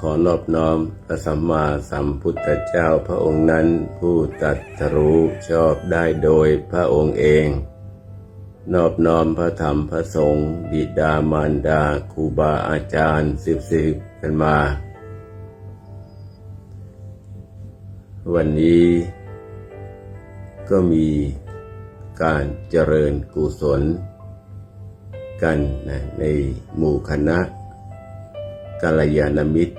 ขอนอบน้อมพระสัมมาสัมพุทธเจ้าพระองค์นั้นผู้ตรัสรู้ชอบได้โดยพระองค์เอง นอบน้อมพระธรรมพระสงฆ์บิดามารดาครูบาอาจารย์สืบสืบกันมา วันนี้ก็มีการเจริญกุศลกันนะในหมู่คณะกัลยาณมิตร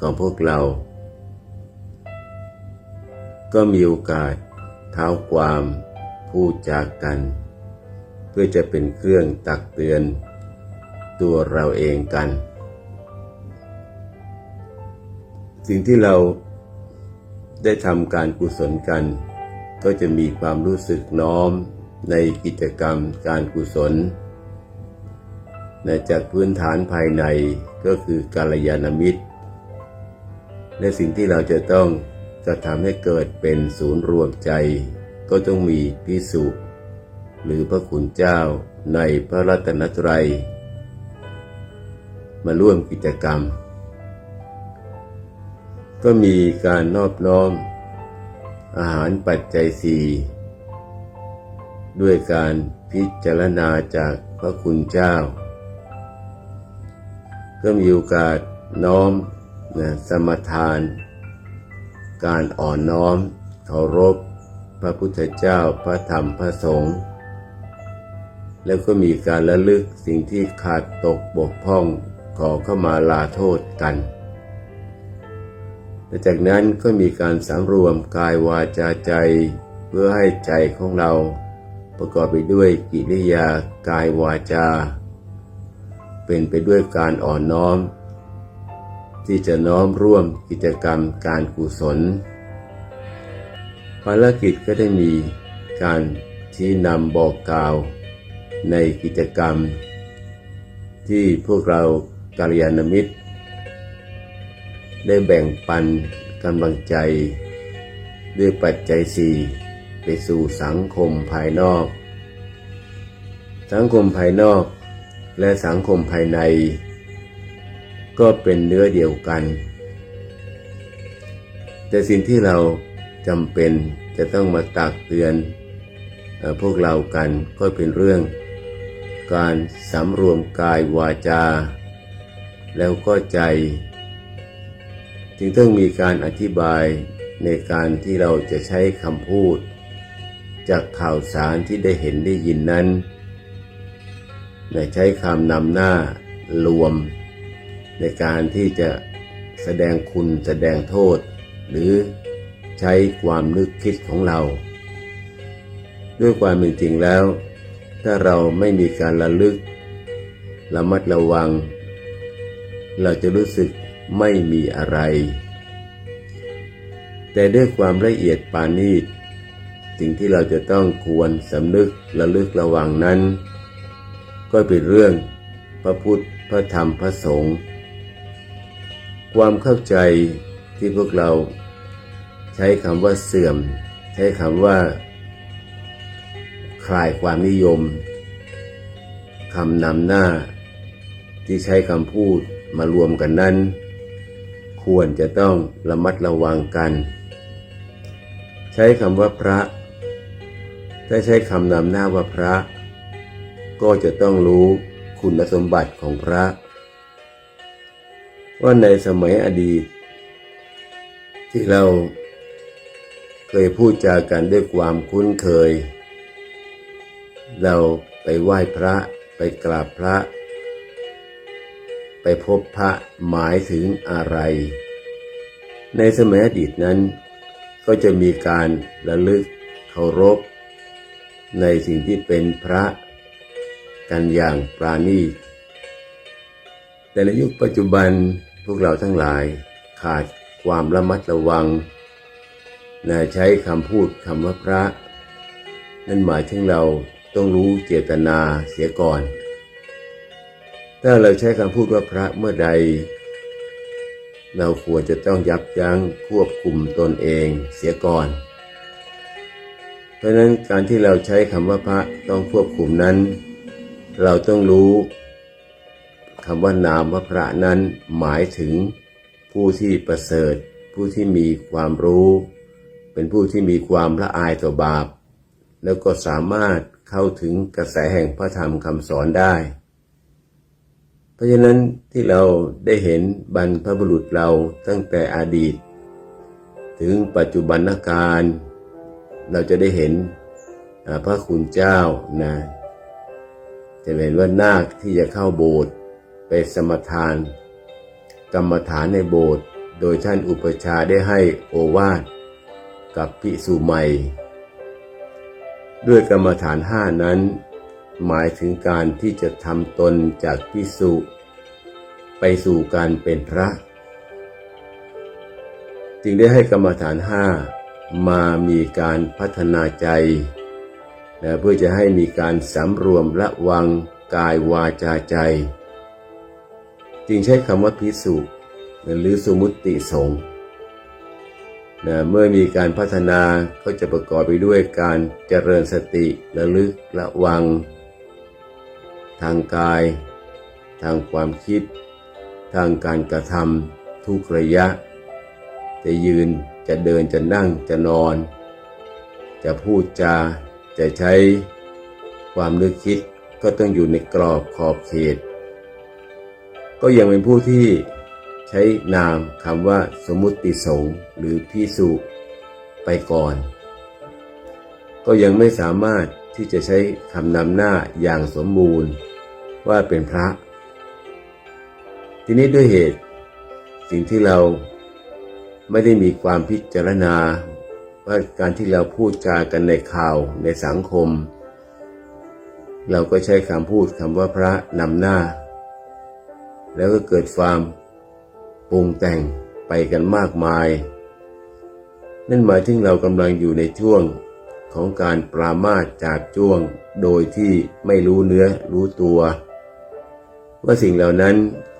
ของพวกเรา ก็มีโอกาสเท้าความพูดจากกัน เพื่อจะเป็นเครื่องตักเตือนตัวเราเองกัน สิ่งที่เราได้ทำการกุศลกัน ก็จะมีความรู้สึกน้อมในกิจกรรมการกุศลนจากพื้นฐานภายในก็คือกาลยานมิตร และสิ่งที่เราจะต้องจะทำให้เกิดเป็นศูนย์รวมใจ ก็ต้องมีพิสุหรือพระคุณเจ้าในพระรัตนตรัย มาร่วมกิจกรรม ก็มีการนอบน้อม อาหารปัจจัยสี่ด้วยการพิจารณาจากพระคุณเจ้า ก็มีโอกาสน้อม นะสมทาน การอ่อนน้อมเคารพ พระพุทธเจ้าพระธรรมพระสงฆ์แล้วก็มีการระลึกสิ่งที่ขาดตกบกพร่องขอเข้ามาลาโทษกันและจากนั้นก็มีการสำรวมกายวาจาใจ เพื่อให้ใจของเรา ประกอบไปด้วยกิริยากายวาจา เป็นไปด้วยการอ่อนน้อม ที่จะน้อมร่วมกิจกรรมการกุศล ภารกิจก็ได้มีการชี้นำบอกกล่าว ในกิจกรรม ที่พวกเรากาลยานมิตร ได้แบ่งปันกำลังใจ ด้วยปัจจัยสี่ไปสู่สังคมภายนอก สังคมภายนอก และสังคมภายใน ก็เป็นเนื้อเดียวกัน แต่สิ่งที่เราจำเป็นจะต้องมาตักเตือนพวกเรากันก็เป็นเรื่องการสำรวมกายวาจา แล้วก็ใจ จึงต้องมีการอธิบายในการที่เราจะใช้คำพูด จากข่าวสารที่ได้เห็นได้ยินนั้นและใช้คำนำหน้ารวม ในการที่จะแสดงคุณแสดงโทษ หรือใช้ความนึกคิดของเรา ด้วยความเป็นจริงแล้ว ถ้าเราไม่มีการระลึก ระมัดระวัง เราจะรู้สึกไม่มีอะไร แต่ด้วยความละเอียดปานีตสิ่งที่เราจะต้องควรสำนึกระลึกระวังนั้น ก็เป็นเรื่องพระพุทธพระธรรมพระสงฆ์ ความเข้าใจที่พวกเราใช้คำว่าเสื่อม ใช้คำว่า คลายความนิยมคำนำหน้า ที่ใช้คำพูดมารวมกันนั้น ควรจะต้องระมัดระวังกัน ใช้คำว่าพระถ้าใช้คำนำหน้าว่าพระ ก็จะต้องรู้คุณสมบัติของพระ ว่าในสมัยอดีต ที่เราเคยพูดจากันด้วยความคุ้นเคย เราไปไหว้พระไปกราบพระ ไปพบพระหมายถึงอะไร ในสมัยอดีตนั้น ก็จะมีการระลึกเคารพ ในสิ่งที่เป็นพระกันอย่างปราณีตแต่ในยุคปัจจุบัน วกเราทั้งหลายขาดความระมัดระวังนะใช้คำพูดคำว่าพระ นั่นหมายถึงเราต้องรู้เจตนาเสียก่อน ถ้าเราใช้คำพูดว่าพระเมื่อใด เราควรจะต้องยับยั้งควบคุมตนเองเสียก่อน เพราะฉะนั้นการที่เราใช้คำว่าพระต้องควบคุมนั้น เราต้องรู้ คำว่านามว่าพระนั้นหมายถึงผู้ที่ประเสริฐ ผู้ที่มีความรู้ เป็นผู้ที่มีความละอายต่อบาป แล้วก็สามารถเข้าถึงกระแสแห่งพระธรรมคำสอนได้ เพราะฉะนั้นที่เราได้เห็นบรรพบุรุษเราตั้งแต่อดีต ถึงปัจจุบันการ เราจะได้เห็นพระคุณเจ้านะจะเห็นว่านาคที่จะเข้าโบสถ์ ไปสมทาน กรรมฐานในโบสถ์โดยท่านอุปชาได้ให้โอวาทกับภิกษุใหม่ด้วยกรรมฐานห้านั้น หมายถึงการที่จะทำตนจากภิกษุไปสู่การเป็นพระ จึงได้ให้กรรมฐานห้ามามีการพัฒนาใจนะเพื่อจะให้มีการสำรวมระวังกายวาจาใจ จึงใช้คำว่าพิสุหรือสมุติสงฆ์นะเมื่อมีการพัฒนาก็จะประกอบไปด้วยการเจริญสติระลึกระวัง ทางกาย ทางความคิด ทางการกระทำทุกระยะ จะยืนจะเดินจะนั่งจะนอน จะพูดจา จะใช้ความนึกคิดก็ต้องอยู่ในกรอบขอบเขต ก็ยังเป็นผู้ที่ใช้นามคำว่าสมมุติสงฆ์หรือพิสุไปก่อน ก็ยังไม่สามารถที่จะใช้คำนำหน้าอย่างสมบูรณ์ว่าเป็นพระ ทีนี้ด้วยเหตุ สิ่งที่เราไม่ได้มีความพิจารณา ว่าการที่เราพูดจากันในข่าวในสังคม เราก็ใช้คำพูดคำว่าพระนำหน้า แล้วก็เกิดความปรุงแต่งไปกันมากมาย นั่นหมายถึงเรากำลังอยู่ในช่วงของการปรามาสจากจ้วงโดยที่ไม่รู้เนื้อรู้ตัว ว่าสิ่งเหล่านั้น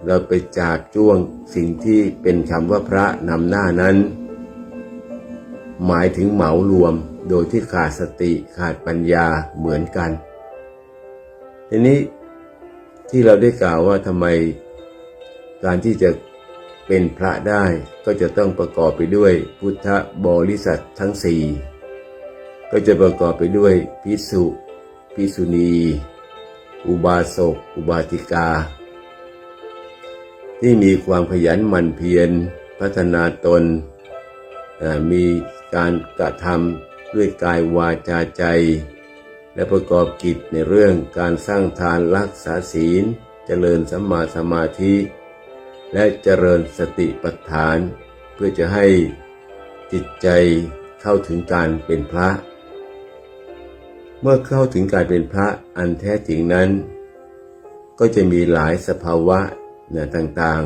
เราไปจากจ้วงสิ่งที่เป็นคำว่าพระนำหน้านั้น หมายถึงเหมารวมโดยที่ขาดสติขาดปัญญาเหมือนกัน ทีนี้ที่เราได้กล่าวว่าทำไม การที่จะเป็นพระได้ก็จะต้องประกอบไปด้วยพุทธบริษัททั้งสี่ก็จะประกอบไปด้วยพิสุพิสุณี อุบาสก อุบาสิกา ที่มีความขยันหมั่นเพียร พัฒนาตน มีการกระทำด้วยกายวาจาใจ และประกอบกิจในเรื่องการสร้างทานรักษาศีล เจริญสัมมาสมาธิ และเจริญสติปัฏฐาน เพื่อจะให้จิตใจเข้าถึงการเป็นพระ เมื่อเข้าถึงการเป็นพระอันแท้จริงนั้น ก็จะมีหลายสภาวะนะต่าง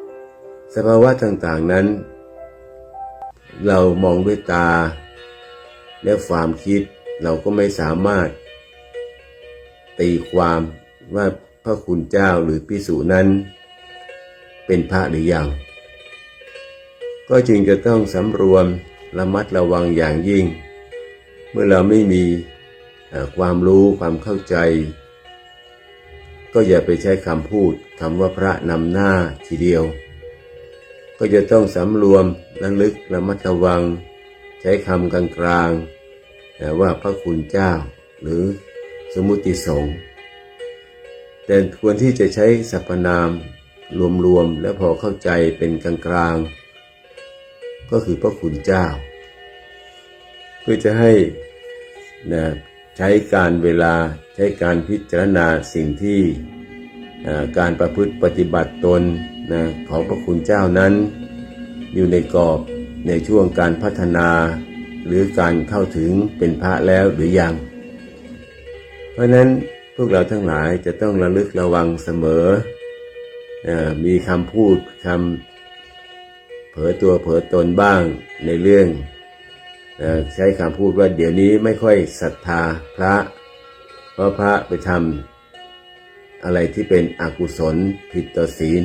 ๆ สภาวะต่างๆนั้น เรามองด้วยตา และความคิดเราก็ไม่สามารถ ตีความว่าพระคุณเจ้าหรือพิสูนั้น เป็นพระหรือยัง ก็จึงจะต้องสำรวมระมัดระวังอย่างยิ่ง เมื่อเราไม่มีความรู้ความเข้าใจ ก็อย่าไปใช้คำพูดคำว่าพระนำหน้าทีเดียว ก็จะต้องสำรวมระลึกระมัดระวัง ใช้คำกลางๆว่าพระคุณเจ้าหรือสมุติสงฆ์แต่ควรที่จะใช้สรรพนาม รวมๆและพอเข้าใจเป็นกลางๆ ก็คือพระคุณเจ้า เพื่อจะให้นะใช้การเวลาใช้การพิจารณาสิ่งที่การประพฤติปฏิบัติตนนะของพระคุณเจ้านั้น อยู่ในกรอบในช่วงการพัฒนาหรือการเข้าถึงเป็นพระแล้วหรือยัง เพราะนั้นพวกเราทั้งหลายจะต้องระลึกระวังเสมออ มีคำพูดคำเผลอตัวเผลอตนบ้างในเรื่องใช้คำพูดว่าเดี๋ยวนี้ไม่ค่อยศรัทธาพระ เพราะพระไปทำอะไรที่เป็นอกุศลผิดต่อศีล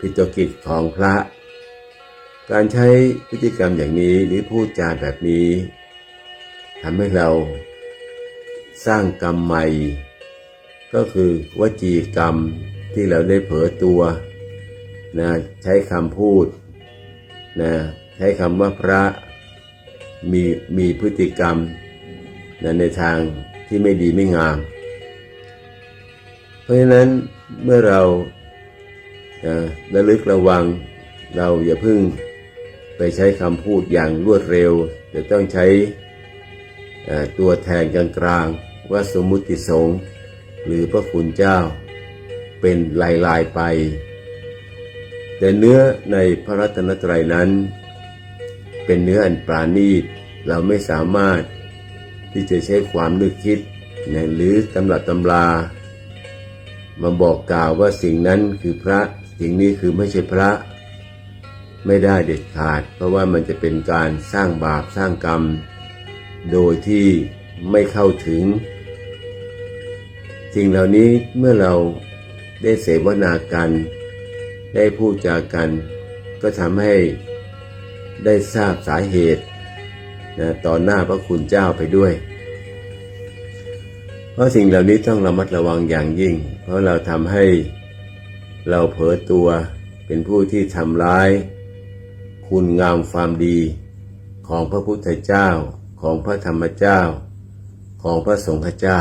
ผิดต่อกิจของพระ การใช้พฤติกรรมอย่างนี้หรือพูดจาแบบนี้ทำให้เราสร้างกรรมใหม่ ก็คือวจีกรรม ที่เราได้เผลอตัวนะใช้คำพูดนะใช้คำว่าพระมีมีพฤติกรรมนะในทางที่ไม่ดีไม่งาม เพราะฉะนั้นเมื่อเรานะระลึกระวังเราอย่าพิ่งไปใช้คำพูดอย่างรวดเร็ว จะต้องใช้ตัวแทนกลางๆว่าสมมุติสงฆ์หรือพระคุณเจ้า เป็นลายลายๆไป แต่เนื้อในพระรัตนตรัยนั้น เป็นเนื้ออันปราณีตเราไม่สามารถที่จะใช้ความนึกคิดนะหรือตำรับตำรามาบอกกล่าวว่าสิ่งนั้นคือพระสิ่งนี้คือไม่ใช่พระ ไม่ได้เด็ดขาด เพราะว่ามันจะเป็นการสร้างบาปสร้างกรรม โดยที่ไม่เข้าถึง สิ่งเหล่านี้เมื่อเรา ได้เสวนากัน ได้พูดจากัน ก็ทำให้ได้ทราบสาเหตุนะต่อหน้าพระคุณเจ้าไปด้วย เพราะสิ่งเหล่านี้ต้องระมัดระวังอย่างยิ่ง เพราะเราทำให้เราเผลอตัวเป็นผู้ที่ทำร้าย คุณงามความดีของพระพุทธเจ้าของพระธรรมเจ้า ของพระสงฆ์เจ้า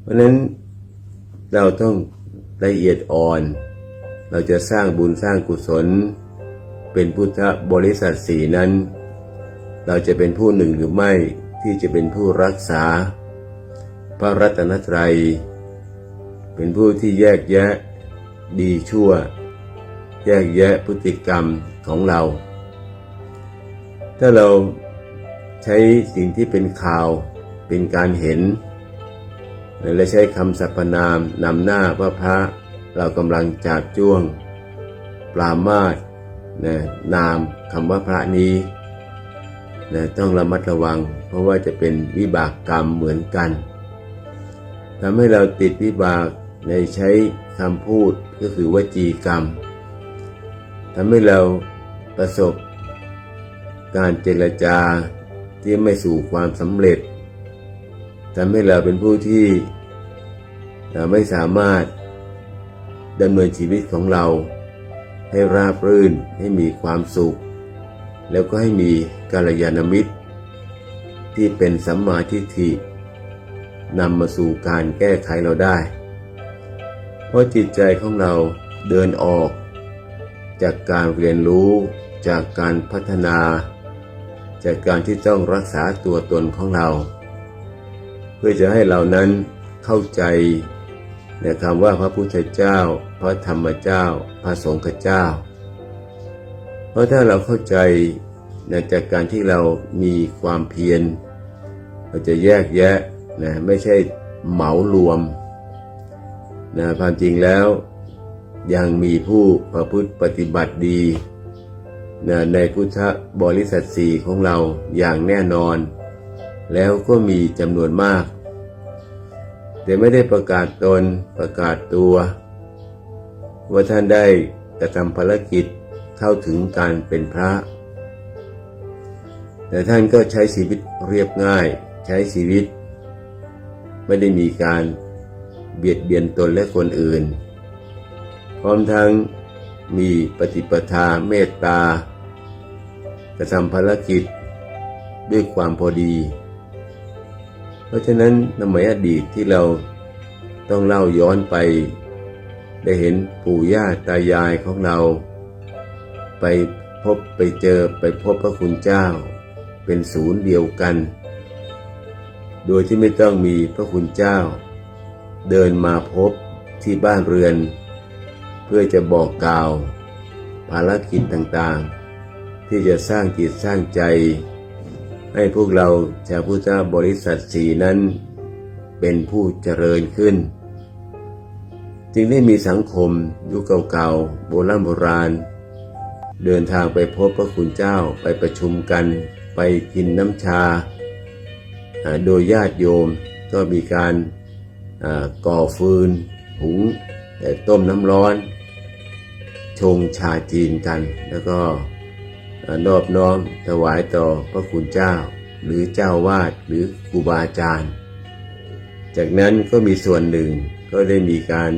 เพราะฉะนั้น เราต้องละเอียดอ่อน เราจะสร้างบุญสร้างกุศล เป็นพุทธบริษัทสีนั้น เราจะเป็นผู้หนึ่งหรือไม่ที่จะเป็นผู้รักษา พระรัตนตรัย เป็นผู้ที่แยกแยะดีชั่ว แยกแยะพฤติกรรมของเรา ถ้าเราใช้สิ่งที่เป็นข่าวเป็นการเห็น และใช้คำสรรพนามนำหน้าว่าพระ เรากำลังจับจ้วง ปรามาสนะนามคำว่าพระนี้นะต้องระมัดระวัง เพราะว่าจะเป็นวิบากกรรมเหมือนกันทำให้เราติดวิบากในใช้คำพูดก็คือวจีกรรมทำให้เราประสบการเจรจาที่ไม่สู่ความสำเร็จ ทำให้เราเป็นผู้ที่ไม่สามารถดำเนินชีวิตของเรา ให้ราบรื่นให้มีความสุข แล้วก็ให้มีกัลยาณมิตร ที่เป็นสัมมาทิฏฐินำมาสู่การแก้ไขเราได้ เพราะจิตใจของเราเดินออก จากการเรียนรู้จากการพัฒนา จากการที่ต้องรักษาตัวตนของเรา เพื่อจะให้เรานั้นเข้าใจในคำว่าพระพุทธเจ้า พระธรรมเจ้า พระสงฆ์เจ้า เพราะถ้าเราเข้าใจนะจากการที่เรามีความเพียรเราจะแยกแยะนะไม่ใช่เหมารวมนะความจริงแล้วยังมีผู้ประพฤติปฏิบัติดีนะในพุทธบริษัทสี่ของเราอย่างแน่นอน แล้วก็มีจำนวนมาก แต่ไม่ได้ประกาศตนประกาศตัว ว่าท่านได้กระทำภารกิจเข้าถึงการเป็นพระ แต่ท่านก็ใช้ชีวิตเรียบง่ายใช้ชีวิต ไม่ได้มีการเบียดเบียนตนและคนอื่น พร้อมทั้งมีปฏิปทาเมตตากระทำภารกิจด้วยความพอดี เพราะฉะนั้นนสมัยอดีตที่เราต้องเล่าย้อนไป ได้เห็นปู่ย่าตายายของเรา ไปพบไปเจอไปพบพระคุณเจ้า เป็นศูนย์เดียวกัน โดยที่ไม่ต้องมีพระคุณเจ้า เดินมาพบที่บ้านเรือน เพื่อจะบอกกล่าว ภารกิจต่างๆ ที่จะสร้างจิตสร้างใจ ให้พวกเราชาวพุทธบริษัทสีนั้น เป็นผู้เจริญขึ้น จึงได้มีสังคมยุคเก่าๆโบราณโบราณ เดินทางไปพบพระคุณเจ้าไปประชุมกันไปกินน้ำชา โดยญาติโยมก็มีการก่อฟืน หุงต้มน้ำร้อน ชงชาจีนกันแล้วก็ นอบน้อมถวายต่อพระคุณเจ้า หรือเจ้าวาดหรือครูบาอาจารย์ จากนั้นก็มีส่วนหนึ่งก็ได้มีการ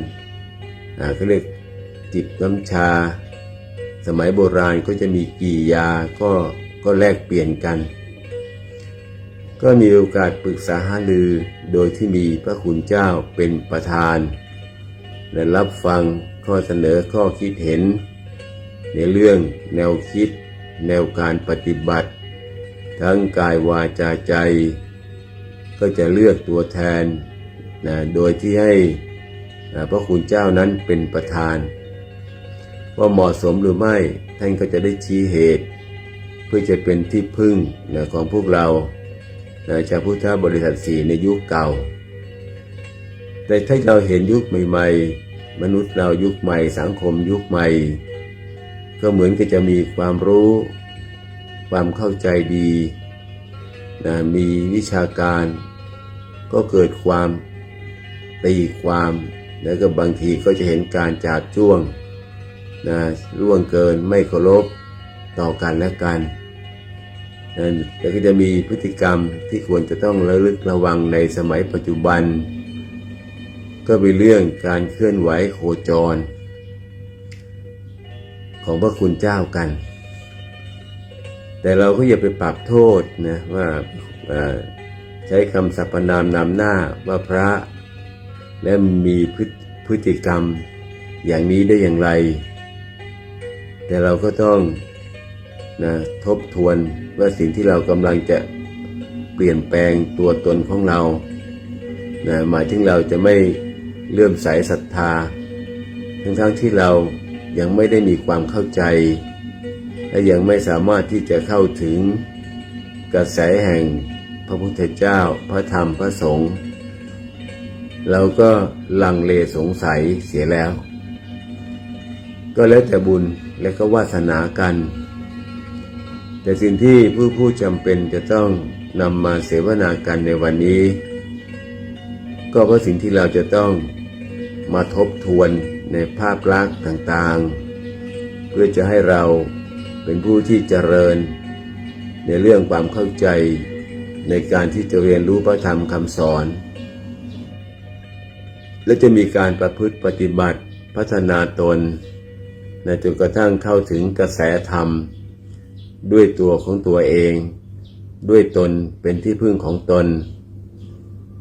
เขาเรียกจิบน้ำชา สมัยโบราณก็จะมีกี่ยาก็ก็แลกเปลี่ยนกัน ก็มีโอกาสปรึกษาหารือโดยที่มีพระคุณเจ้าเป็นประธาน และรับฟังข้อเสนอข้อคิดเห็น ในเรื่องแนวคิด แนวการปฏิบัติ ทั้งกายวาจาใจ ก็จะเลือกตัวแทนนะโดยที่ให้พระคุณเจ้านั้นเป็นประธาน ว่าเหมาะสมหรือไม่ท่านก็จะได้ชี้เหตุ เพื่อจะเป็นที่พึ่งนะของพวกเรานะชาวพุทธบริษัทสีในยุคเก่า แต่ถ้าเราเห็นยุคใหม่ ๆ มนุษย์เรายุคใหม่ สังคมยุคใหม่ ก็เหมือนกับจะมีความรู้ ความเข้าใจดีนะมีวิชาการ ก็เกิดความตีความ แล้วก็บางทีก็จะเห็นการจาบจ้วงนะล่วงเกินไม่เคารพต่อกันและกันนะแล้วก็จะมีพฤติกรรมที่ควรจะต้องระลึกระวังในสมัยปัจจุบัน ก็เป็นเรื่องการเคลื่อนไหวโคจร ของพระคุณเจ้ากัน แต่เราก็อย่าไปปรับโทษนะว่าใช้คำสรรพนามนำหน้าว่าพระและมีพฤพฤติกรรมอย่างนี้ได้อย่างไร แต่เราก็ต้องนะทบทวนว่าสิ่งที่เรากำลังจะเปลี่ยนแปลงตัวตนของเรานะหมายถึงเราจะไม่เลื่อมใสศรัทธา ทั้งๆที่เรา ยังไม่ได้มีความเข้าใจ และยังไม่สามารถที่จะเข้าถึง กระแสแห่งพระพุทธเจ้า พระธรรมพระสงฆ์เราก็ลังเลสงสัยเสียแล้ว ก็แล้วแต่บุญและก็วาสนากัน แต่สิ่งที่ผู้ผู้จำเป็นจะต้องนำมาเสวนากันในวันนี้ ก็เพราะสิ่งที่เราจะต้องมาทบทวน ในภาพลักษณ์ต่างๆ เพื่อจะให้เราเป็นผู้ที่เจริญ ในเรื่องความเข้าใจในการที่จะเรียนรู้พระธรรมคำสอน และจะมีการประพฤติปฏิบัติพัฒนาตนในจนกระทั่งเข้าถึงกระแสธรรม ด้วยตัวของตัวเอง ด้วยตนเป็นที่พึ่งของตน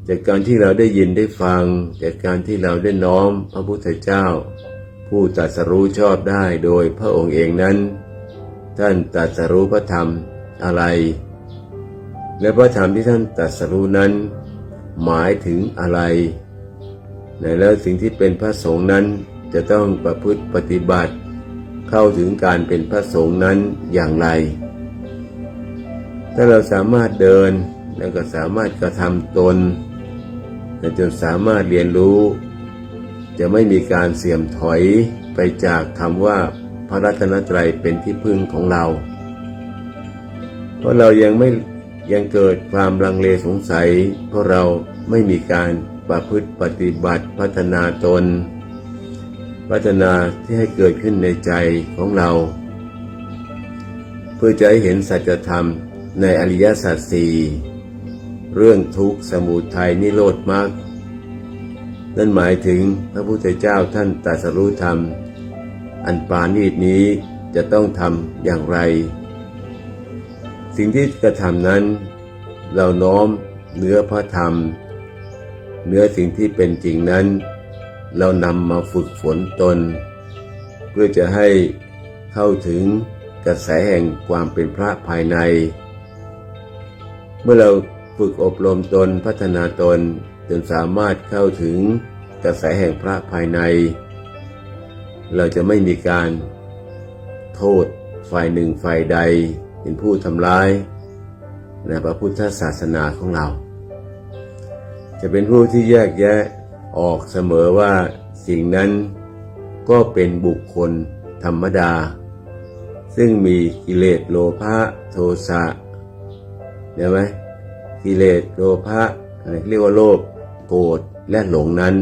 จากการที่เราได้ยินได้ฟัง จากการที่เราได้น้อมพระพุทธเจ้า ผู้ตรัสรู้ชอบได้โดยพระองค์เองนั้น ท่านตรัสรู้พระธรรมอะไร และพระธรรมที่ท่านตรัสรู้นั้น หมายถึงอะไรในแล้วสิ่งที่เป็นพระสงฆ์นั้นจะต้องประพฤติปฏิบัติ เข้าถึงการเป็นพระสงฆ์นั้นอย่างไร ถ้าเราสามารถเดินแล้วก็สามารถกระทำตน และจนสามารถเรียนรู้ จะไม่มีการเสื่อมถอยไปจากคำว่าพระรัตนตรัยเป็นที่พึ่งของเรา เพราะเรายังไม่ยังเกิดความลังเลสงสัย เพราะเราไม่มีการประพฤติปฏิบัติพัฒนาตน พัฒนาที่ให้เกิดขึ้นในใจของเรา เพื่อจะให้เห็นสัจธรรมในอริยสัจสี่ เรื่องทุกข์สมุทัยนิโรธมรรคนั่นหมายถึงพระพุทธเจ้าท่านตรัสรู้ธรรม อันปาณีตนี้จะต้องทำอย่างไร สิ่งที่กระทำนั้น เราน้อมเนื้อพระธรรม เนื้อสิ่งที่เป็นจริงนั้น เรานำมาฝึกฝนตน เพื่อจะให้เข้าถึงกระแสแห่งความเป็นพระภายใน เมื่อเรา ฝึกอบรมตนพัฒนาตนจนสามารถเข้าถึงกระแสแห่งพระภายใน เราจะไม่มีการโทษฝ่ายหนึ่งฝ่ายใด เป็นผู้ทำร้ายในพระพุทธศาสนาของเรา จะเป็นผู้ที่แยกแยะออกเสมอว่าสิ่งนั้นก็เป็นบุคคลธรรมดา ซึ่งมีกิเลสโลภะโทสะเห็นไหม กิเลสโลภะอะไรเรียกว่าโลภโกรธและหลงนั้น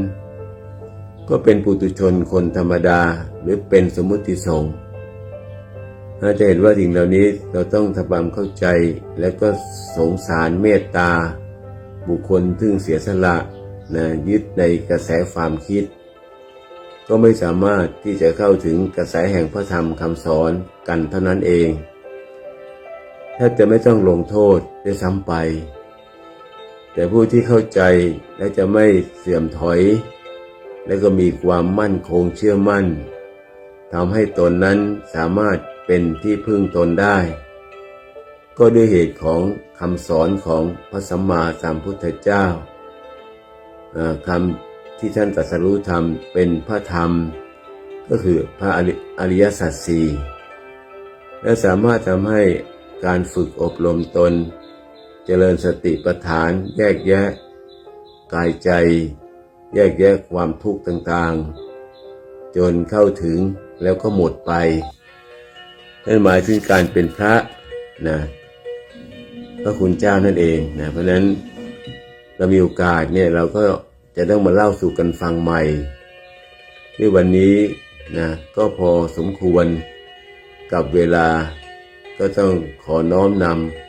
ก็เป็นปุตุชนคนธรรมดาหรือเป็นสมมุติสงฆ์ถ้าจะเห็นว่าสิ่งเหล่านี้เราต้องทำความเข้าใจและก็สงสารเมตตา บุคคลซึ่งเสียสละนะยึดในกระแสความคิด ก็ไม่สามารถที่จะเข้าถึงกระแสแห่งพระธรรมคำสอนกันเท่านั้นเองแทบจะไม่ต้องลงโทษได้ซ้ำไป แต่ผู้ที่เข้าใจและจะไม่เสื่อมถอย และก็มีความมั่นคงเชื่อมั่นทำให้ตนนั้นสามารถเป็นที่พึ่งตนได้ ก็ด้วยเหตุของคำสอนของพระสัมมาสัมพุทธเจ้าคำที่ท่านตรัสรู้ธรรมเป็นพระธรรม ก็คือพระอริอริยสัจสี่และสามารถทำให้การฝึกอบรมตน เจริญสติปัฏฐาน แยกแยะ กายใจ แยกแยะความทุกข์ต่างๆ จนเข้าถึงแล้วก็หมดไปนั่นหมายถึงการเป็นพระนะพระคุณเจ้านั่นเองนะเพราะฉะนั้นเรามีโอกาสเนี่ยเราก็จะต้องมาเล่าสู่กันฟังใหม่ที่วันนี้นะก็พอสมควรกับเวลาก็ต้องขอน้อมนำ